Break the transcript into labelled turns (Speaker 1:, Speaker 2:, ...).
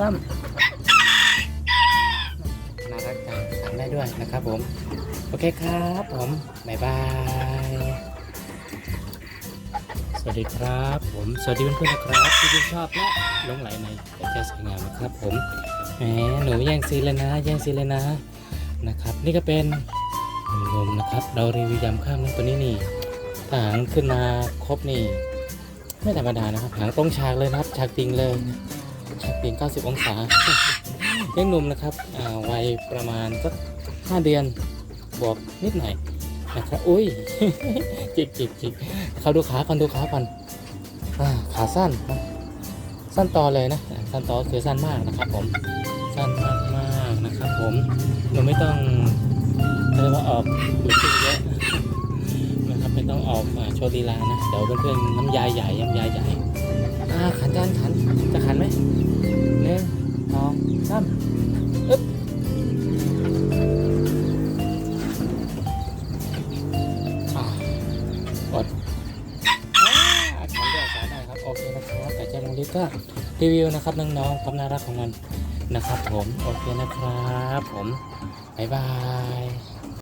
Speaker 1: สองสามน่ารักจังสั่งได้ด้วยนะครับผม โอเคครับผม บ๊ายบาย สวัสดีครับ ผม สวัสดีเพื่อนๆนะครับที่ชื่นชอบและหลงไหลในแต่แก้สวยงามนะครับผม แหมหนูแย่งซีเลยนะ แย่งซีเลยนะ นะครับ นี่ก็เป็นหนึ่มนะครับ เรารีวิวยำข้ามน้ำตัวนี้นี่ถาหางขึ้นมาครบนี่ ไม่ธรรมดานะครับ หางตรงฉากเลยนะครับ ฉากติงเลย ฉากติง90 องศายังหนุ่มนะครับอ่าวัยประมาณสัก 5 เดือนบวกนิดหน่อยนะครับอุ้ยจิกจิกจิกเขาดูขาก่อนดูขาก่อนขาสั้นนะสั้นต่อเลยนะ สั้นต่อคือสั้นมากนะครับผม สั้นมากมากนะครับผมเราไม่ต้องเรียกว่าออกหรือขึ้นเยอะนะครับไม่ต้องออกโชว์ลีลานะ เดี๋ยวเพื่อนๆน้ำยาใหญ่น้ำยาใหญ่ องสามอึ๊บอ่ากดอ่าขันด้วยสายได้ครับ โอเคนะครับแต่เจ้าลงลิฟต์ก็รีวิวนะครับน้องๆความน่ารักของมันนะครับผม โอเคนะครับผม บ๊ายบาย